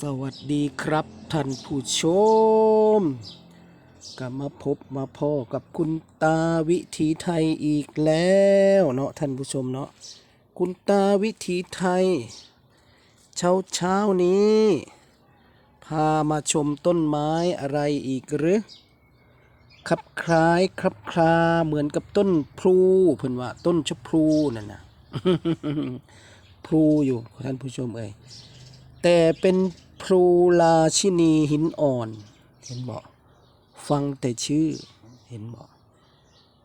สวัสดีครับท่านผู้ชมกลับมาพบมาพ่อกับคุณตาวิถีไทยอีกแล้วเนาะท่านผู้ชมเนาะคุณตาวิถีไทย เช้าเช้านี้ พามาชมต้นไม้อะไรอีกหรือคับคล้ายครับคลาเหมือนกับต้นพลูเพิ่นว่าต้นชะพลูนั่นนะพลูอยู่ท่านผู้ชมเอ่ยแต่เป็น พลูราชินีหินอ่อน เห็นบอกฟังแต่ชื่อ เห็นบอก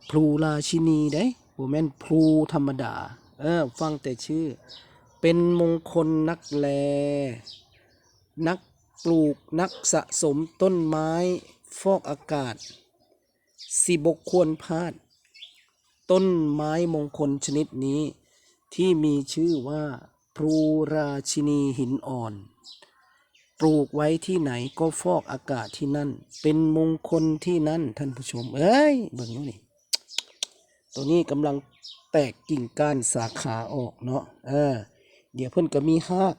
พลูราชินีได้บ่แมนพลูธรรมดา เออ ฟังแต่ชื่อ เป็นมงคลนักแล นักปลูกนักสะสมต้นไม้ฟอกอากาศ สิบกควรพลาด ต้นไม้มงคลชนิดนี้ ที่มีชื่อว่าพลูราชินีหินอ่อน ปลูกไว้ที่ไหนก็ฟอกอากาศที่นั่น เป็นมงคลที่นั่นท่านผู้ชม เอ้ยเบิ่งดูนี่ตัวนี้กำลังแตกกิ่งก้านสาขาออกเนาะเออ เดี๋ยวเพิ่อนก็มีหาก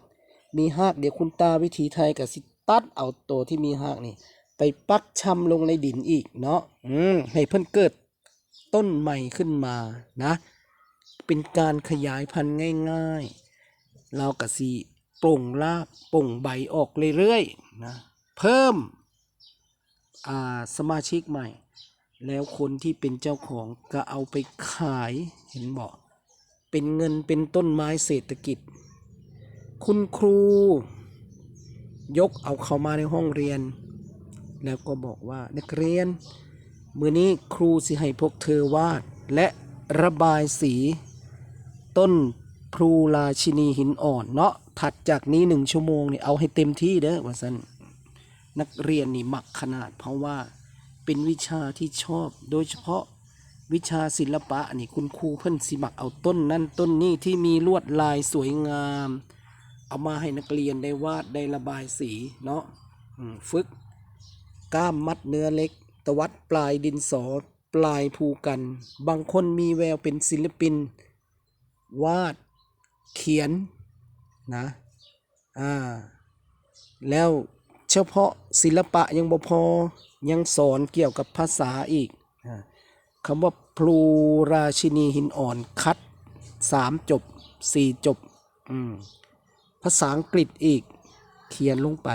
มีหากเดี๋ยวคุณตาวิถีไทยกับสิตัดเอาตัวที่มีหากนี่ ไปปักชำลงในดินอีกเนาะอืมให้เพิ่อนเกิดต้นใหม่ขึ้นมานะ เป็นการขยายพันธุ์ง่าย ๆ เรากะสี ปลงรากปลงใบออกเรื่อยๆนะเพิ่มอาสมาชิกใหม่ แล้วคนที่เป็นเจ้าของก็เอาไปขายเห็นบอกเป็นเงินเป็นต้นไม้เศรษฐกิจ คุณครู ยกเอาเข้ามาในห้องเรียน แล้วก็บอกว่านักเรียน มือนี้ครูสิให้พวกเธอวาดและระบายสี ต้น พลูราชินีหินอ่อนเนาะถัดจากนี้หนึ่งชั่วโมงเนี่ยเอาให้เต็มที่เด้อว่าสันนักเรียนนี่มักขนาด เพราะว่าเป็นวิชาที่ชอบ โดยเฉพาะวิชาศิลปะนี่คุณครูเพิ่นสิมักเอาต้นนั่นต้นนี้ที่มีลวดลายสวยงาม เอามาให้นักเรียนได้วาดได้ระบายสีเนาะฝึกก้ามมัดเนื้อเล็ก ตวัดปลายดินสอปลายภูกัน บางคนมีแววเป็นศิลปิน วาด เขียนนะอ่าแล้วเฉพาะศิลปะยังบ่พอยังสอนเกี่ยวกับภาษาอีกคำว่าพลูราชินีหินอ่อนคัดสามจบสี่จบภาษาอังกฤษอีกเขียนลงไป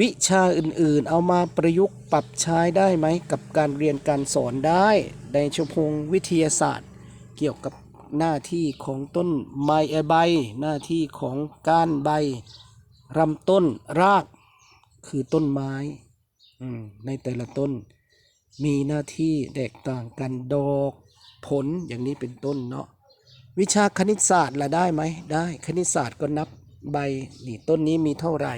วิชาอื่นๆ เอามาประยุกต์ปรับใช้ได้ไหม กับการเรียนการสอนได้ ในชั่วโมงวิทยาศาสตร์เกี่ยวกับ หน้าที่ของต้นไม้ใบ หน้าที่ของก้านใบลำต้นรากคือต้นไม้อืมในแต่ละต้น มีหน้าที่แตกต่างกันดอกผลอย่างนี้เป็นต้นเนาะวิชาคณิตศาสตร์ละได้ไหมได้ คณิตศาสตร์ก็นับใบนี่ต้นนี้มีเท่าไหร่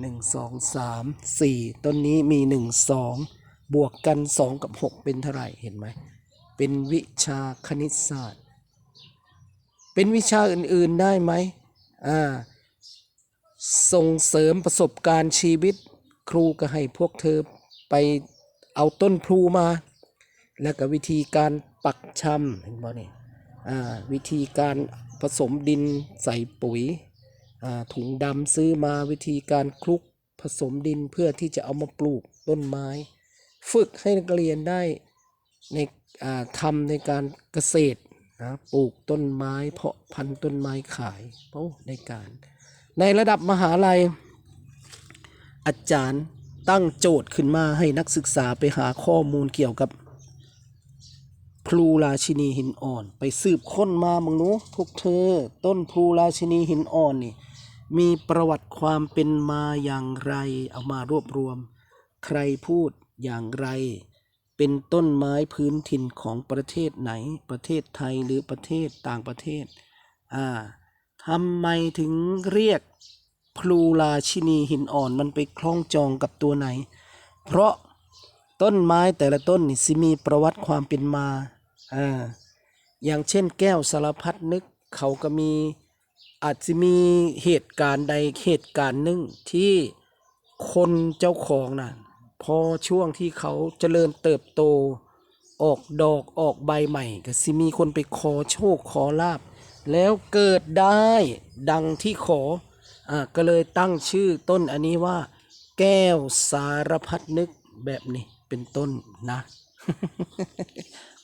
หนึ่งสองสามสี่ต้นนี้มีหนึ่งสองบวกกันสองกับหกเป็นเท่าไหร่เห็นไหมเป็นวิชาคณิตศาสตร์ เป็นวิชาอื่นๆได้ไหมอ่าส่งเสริมประสบการณ์ชีวิต ครูก็ให้พวกเธอไปเอาต้นพลูมา แล้วก็วิธีการปักชำเห็นบ่เนี่ยอ่าวิธีการผสมดินใส่ปุ๋ยอ่าถุงดำซื้อมาวิธีการคลุกผสมดินเพื่อที่จะเอามาปลูกต้นไม้ ฝึกให้นักเรียนได้ในอ่าทำในการเกษตร นะปลูกต้นไม้ เพาะพันธุ์ต้นไม้ขายโอ้ในการ ในระดับมหาลัย อาจารย์ตั้งโจทย์ขึ้นมาให้นักศึกษาไปหาข้อมูลเกี่ยวกับพลูราชินีหินอ่อน ไปสืบค้นมามึงนู้พวกเธอ ต้นพลูราชินีหินอ่อนนี่มีประวัติความเป็นมาอย่างไร เอามารวบรวม ใครพูดอย่างไร เป็นต้นไม้พื้นถิ่นของประเทศไหน ประเทศไทยหรือประเทศต่างประเทศ อ่าทำไมถึงเรียกพลูราชินีหินอ่อนมันไปคล้องจองกับตัวไหน เพราะต้นไม้แต่ละต้นนี่สิมีประวัติความเป็นมา อ่า อย่างเช่นแก้วสารพัดนึกเขาก็มีอาจจะมีเหตุการณ์ใดเหตุการณ์หนึ่งที่คนเจ้าของน่ะ พอช่วงที่เขาเจริญเติบโต ออกดอกออกใบใหม่ ก็สิมีคนไปขอโชคขอลาบ แล้วเกิดได้ดังที่ขออ่าก็เลยตั้งชื่อต้นอันนี้ว่า แก้วสารพัดนึกแบบนี้เป็นต้นนะ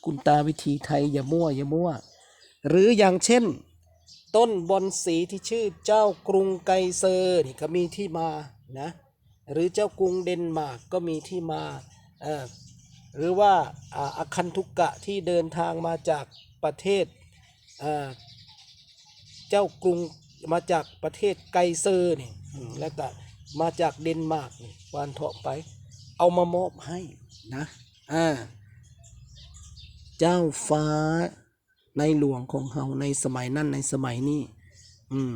คุณตาวิธีไทยอย่ามั่วอย่ามั่ว หรืออย่างเช่น ต้นบอนสีที่ชื่อเจ้ากรุงไกเซอร์นี่ก็มีที่มานะ หรือเจ้ากรุงเดนมาร์กก็มีที่มาเอ่อหรือว่าอ่าอคันทุกกะที่เดินทางมาจากประเทศอ่าเจ้ากรุงมาจากประเทศไกเซอร์นี่แล้วก็มาจากเดนมาร์กนี่วานเถาะไป เอามามอบให้นะอ่าเจ้าฟ้าในหลวงของเฮาในสมัยนั้นในสมัยนี้อืม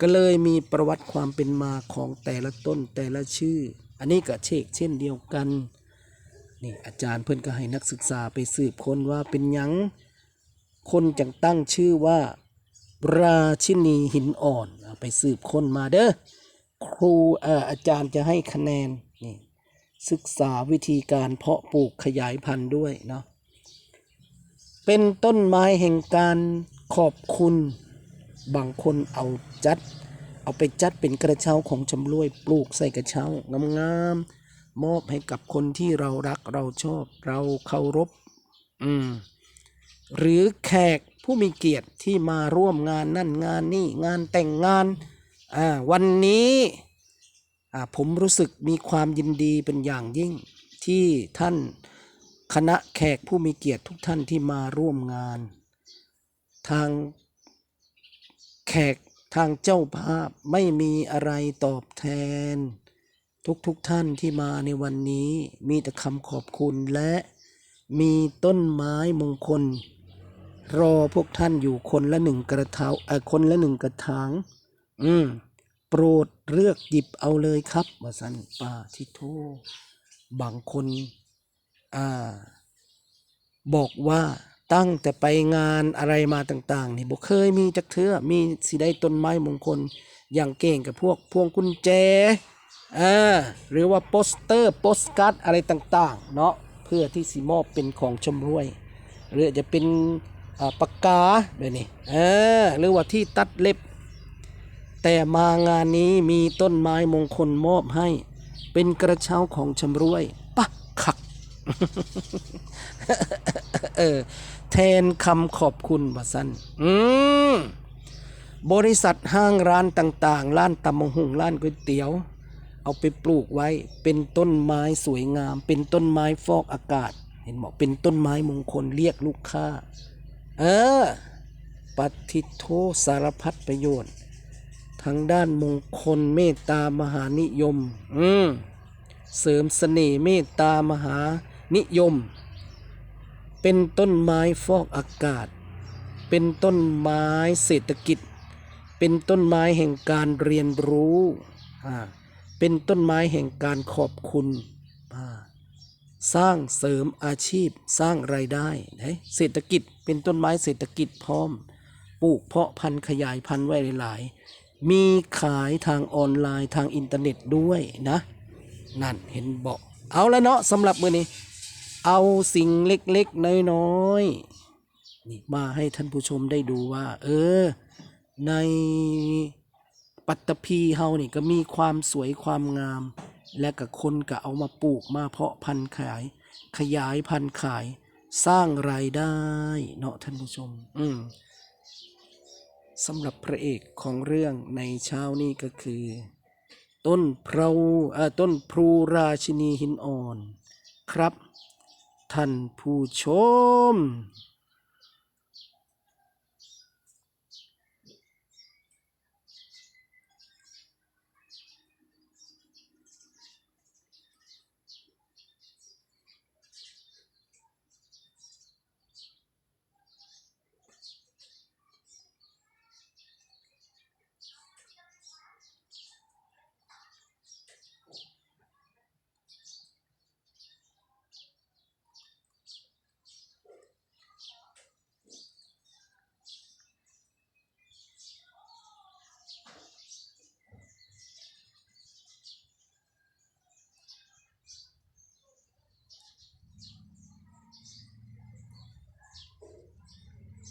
ก็เลยมีประวัติความเป็นมาของแต่ละต้นแต่ละชื่อ อันนี้ก็เชกเช่นเดียวกันนี่อาจารย์เพื่อนก็ให้นักศึกษาไปสืบค้นว่าเป็นยัง คนจังตั้งชื่อว่า ราชินีหินอ่อนไปสืบค้นมาเด้อครูเอ่ออาจารย์จะให้คะแนนนี่ศึกษาวิธีการเพาะปลูกขยายพันธุ์ด้วยเนาะเป็นต้นไม้แห่งการขอบคุณ บางคนเอาจัด เอาไปจัดเป็นกระเช้าของชำร่วยปลูกใส่กระเช้างามๆมอบให้กับคนที่เรารักเราชอบเราเคารพอืมหรือแขกผู้มีเกียรติที่มาร่วมงานนั่นงานนี่งานแต่งงานอ่าวันนี้อ่าผมรู้สึกมีความยินดีเป็นอย่างยิ่งที่ท่านคณะแขกผู้มีเกียรติทุกท่านที่มาร่วมงาน ทาง แขกทางเจ้าภาพไม่มีอะไรตอบแทน ทุกๆทท่านที่มาในวันนี้มีแต่คำขอบคุณและมีต้นไม้มงคล รอพวกท่านอยู่คนละหนึ่งกระเท้าเอ่อคนละหนึ่งกระถางอืมโปรดเลือกหยิบเอาเลยครับว่าสันป่าทิโทบางคน อ่า บอกว่า ตั้งแต่ไปงานอะไรมาต่าง ๆ นี่บ่เคยมีจักเทื่อมีสิได้ต้นไม้มงคลอย่างเก่งกับพวกพวงกุญแจอ่าหรือว่าโปสเตอร์โปสการ์ดอะไรต่างๆ เนาะเพื่อที่สิมอบเป็นของชำร่วย หรือจะเป็นปากกาแบบนี้เออหรือว่าที่ตัดเล็บ แต่มางานนี้มีต้นไม้มงคลมอบให้ เป็นกระเช้าของชำรวยปะขักเออ แทนคำขอบคุณว่าสั้นอืมบริษัทห้างร้านต่างๆ ร้านตำมงหุงร้านก๋วยเตี๋ยว เอาไปปลูกไว้เป็นต้นไม้สวยงาม เป็นต้นไม้ฟอกอากาศ เห็นบอกเป็นต้นไม้มงคลเรียกลูกค้า เออปฏิโทสารพัดประโยชน์ ทางด้านมงคลเมตตามหานิยม อืมเสริมเสน่ห์เมตตามหานิยม เป็นต้นไม้ฟอกอากาศ เป็นต้นไม้เศรษฐกิจ เป็นต้นไม้แห่งการเรียนรู้อ่าเป็นต้นไม้แห่งการขอบคุณอ่าสร้างเสริมอาชีพสร้างรายได้เฮ้ยเศรษฐกิจเป็นต้นไม้เศรษฐกิจพร้อม ปลูกเพาะพันธุ์ขยายพันธุ์ไว้หลาย ๆ มีขายทางออนไลน์ทางอินเทอร์เน็ตด้วยนะ นั่นเห็นบอก เอาแล้วเนาะสำหรับมือนี้ เอาสิ่งเล็กๆน้อยๆนี่มาให้ท่านผู้ชมได้ดูว่า เออ ในปัตตภีเฮานี่ก็มีความสวยความงาม และกับคนก็เอามาปลูกมาเพาะพันธุ์ขาย ขยายพันธุ์ขายสร้างรายได้เนาะท่านผู้ชม อืมสำหรับพระเอกของเรื่องในเช้านี้ก็คือ ต้นเพราอ่อต้นพลูราชินีหินอ่อน ครับ ท่านผู้ชม